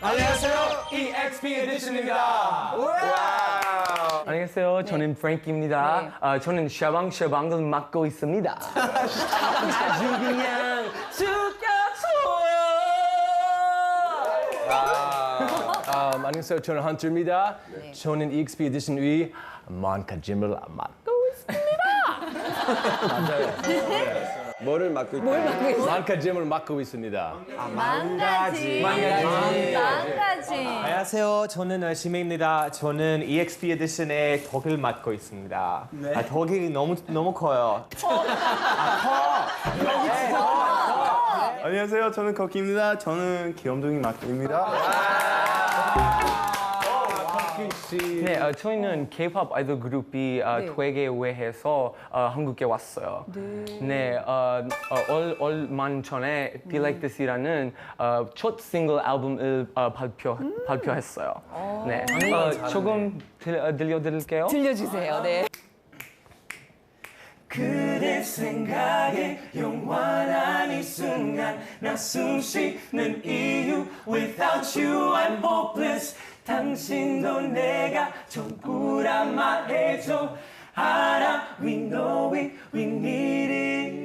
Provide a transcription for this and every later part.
안녕하세요, EXP 에디션입니다. 안녕하세요. 저는 프랭키입니다. 네. 아, 저는 샤방샤방을 맡고 있습니다. 아주 그냥 죽였어요. 아, 안녕하세요, 저는 헌트입니다. 네. 저는 EXP 에디션 위 만카 짐을 맡고 뭐를 맡고 있다? 뭘 맡고 있어? 만카 짐을 맡고 있습니다. 망가지. 망가지. 망가지. 안녕하세요. 저는 어, 심혜입니다. 저는 EXP 에디션의 독일 맡고 있습니다. 아, 독일이 너무 너무 커요. 안녕하세요. 저는 거키입니다. 저는 귀염둥이 막입니다. 네, 어, 저희는 K-pop 아이돌 그룹이 어, 네. 퇴계회해서 어, 한국에 왔어요. 네, 어, 어, 얼, 얼마 전에 Be Like This이라는 어, 첫 싱글 앨범을 어, 발표 발표했어요. 네, 어, 조금 들, 어, 들려드릴게요. 들려주세요. 네. 그대 생각에 영원한 이 순간 나 숨 쉬는 이유 Without you I'm hopeless 당신도 내가 전부란 말해줘 알아 We know it We need it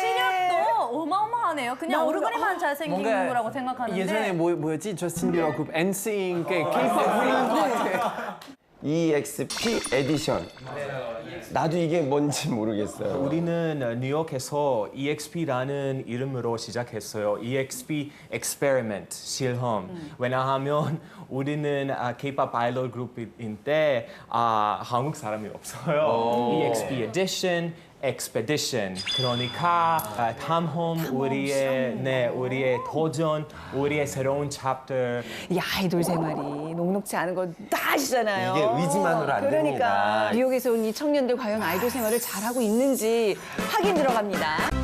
시력도 어마어마하네요. 그냥 오르가리만 잘생긴 거라고 생각하는데. 예전에 뭐, 뭐였지? 저스틴 비버 그룹 NSYNC K-pop 그룹인 것 같아. EXP 에디션. 나도 이게 뭔지 모르겠어요. 우리는 어, 뉴욕에서 EXP라는 이름으로 시작했어요. EXP Experiment 실험. 왜냐하면 우리는 아, K-pop 아이돌 그룹인데 아, 한국 사람이 없어요. EXP Edition, Expedition. 그러니까 아, 탐험 우리의 네 우리의 도전, 우리의 새로운 챕터. 이 아이돌 생활이 녹록지 않은 거다 아시잖아요. 이게 의지만으로 안 그러니까 됩니다. 뉴욕에서 온 이 청년들 과연 아이돌 생활을 잘하고 있는지 확인 들어갑니다.